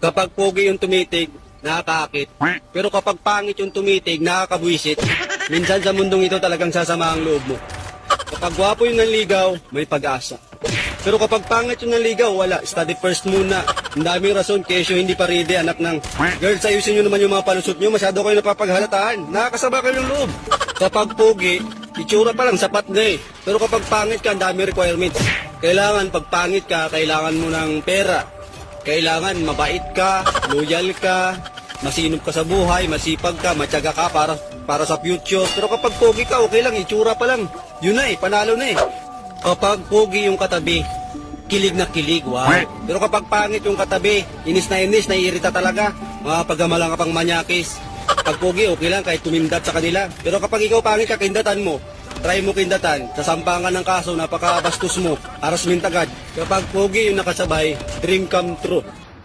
Kapag pogi yung tumitig, nakakaakit. Pero kapag pangit yung tumitig, nakakabwisit. Minsan sa mundong ito talagang sasama ang loob mo. Kapag gwapo yung nanligaw, may pag-asa. Pero kapag pangit yung nanligaw, wala. Study first muna. Ang daming rason, kesyo hindi pa ready, anak ng... Girls, ayusin nyo naman yung mga palusot nyo. Masyado kayo napapaghalataan. Nakakasama kayo ng loob. Kapag pogi, itsura pa lang, sapat na eh. Pero kapag pangit ka, ang dami requirements. Kailangan, pag pangit ka, kailangan mo ng pera. Kailangan mabait ka, loyal ka, masinop ka sa buhay, masipag ka, matyaga ka para para sa future. Pero kapag pogi ka, okay lang, itsura pa lang. Yun na eh, panalo na eh. Kapag pogi yung katabi, kilig na kilig, wow. Pero kapag pangit yung katabi, inis na inis, naiirita talaga. Mapagamalang ka pang manyakis. Pag pogi, okay lang, kahit tumindat sa kanila. Pero kapag ikaw pangit ka, kindatan mo. Try mo kindatan, sasampangan ng kaso, napakabastos mo, harassment agad. Kapag pogi yung nakasabay, dream come true.